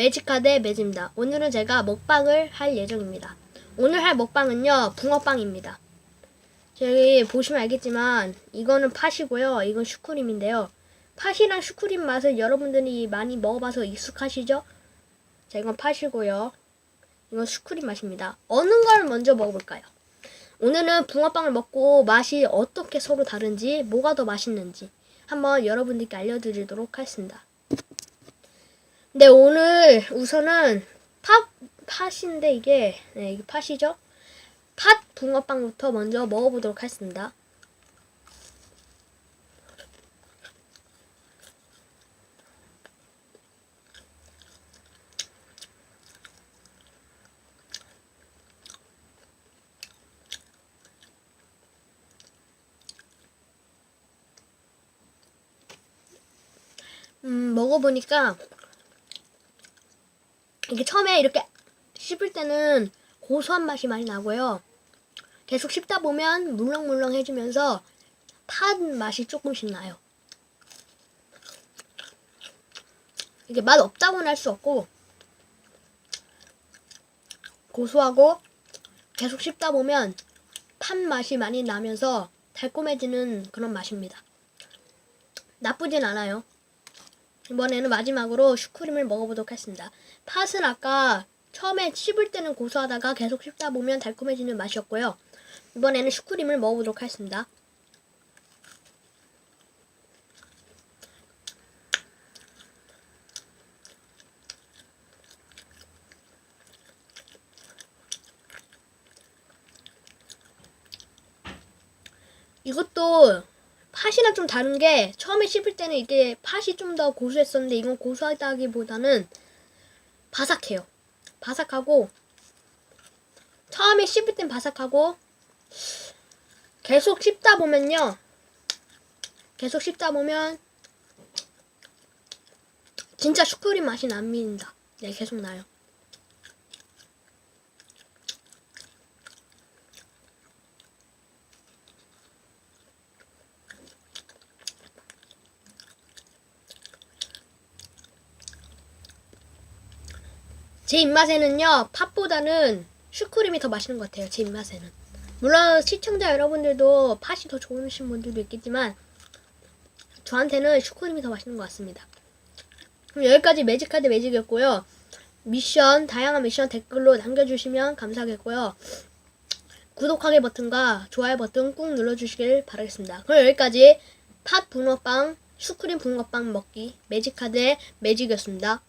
매직카드의 매즈입니다. 오늘은 제가 먹방을 할 예정입니다. 오늘 할 먹방은요, 붕어빵입니다. 저기 보시면 알겠지만, 이거는 팥이고요, 이건 슈크림인데요. 팥이랑 슈크림 맛을 여러분들이 많이 먹어봐서 익숙하시죠? 자, 이건 팥이고요. 이건 슈크림 맛입니다. 어느 걸 먼저 먹어볼까요? 오늘은 붕어빵을 먹고 맛이 어떻게 서로 다른지, 뭐가 더 맛있는지 한번 여러분들께 알려드리도록 하겠습니다. 네, 오늘 우선은 팥, 팥인데 이게, 네, 이게 팥이죠? 팥 붕어빵부터 먼저 먹어보도록 하겠습니다. 음, 먹어보니까 이게 처음에 이렇게 씹을 때는 고소한 맛이 많이 나고요. 계속 씹다 보면 물렁물렁해지면서 팥 맛이 조금씩 나요. 이게 맛 없다고는 할 수 없고 고소하고 계속 씹다 보면 팥 맛이 많이 나면서 달콤해지는 그런 맛입니다. 나쁘진 않아요. 이번에는 마지막으로 슈크림을 먹어보도록 하겠습니다. 팥은 아까 처음에 씹을 때는 고소하다가 계속 씹다 보면 달콤해지는 맛이었고요. 이번에는 슈크림을 먹어보도록 하겠습니다. 이것도 팥이랑 좀 다른 게 처음에 씹을 때는 이게 팥이 좀 더 고소했었는데 이건 고소하다기보다는 바삭해요. 바삭하고 처음에 씹을 땐 바삭하고 계속 씹다 보면요. 계속 씹다 보면 진짜 슈크림 맛이 납니다. 네, 계속 나요. 제 입맛에는요, 팥보다는 슈크림이 더 맛있는 것 같아요. 제 입맛에는. 물론 시청자 여러분들도 팥이 더 좋으신 분들도 있겠지만 저한테는 슈크림이 더 맛있는 것 같습니다. 그럼 여기까지 매직카드 매직이었고요. 미션, 다양한 미션 댓글로 남겨주시면 감사하겠고요. 구독하기 버튼과 좋아요 버튼 꾹 눌러주시길 바라겠습니다. 그럼 여기까지 팥 붕어빵, 슈크림 붕어빵 먹기 매직카드의 매직이었습니다.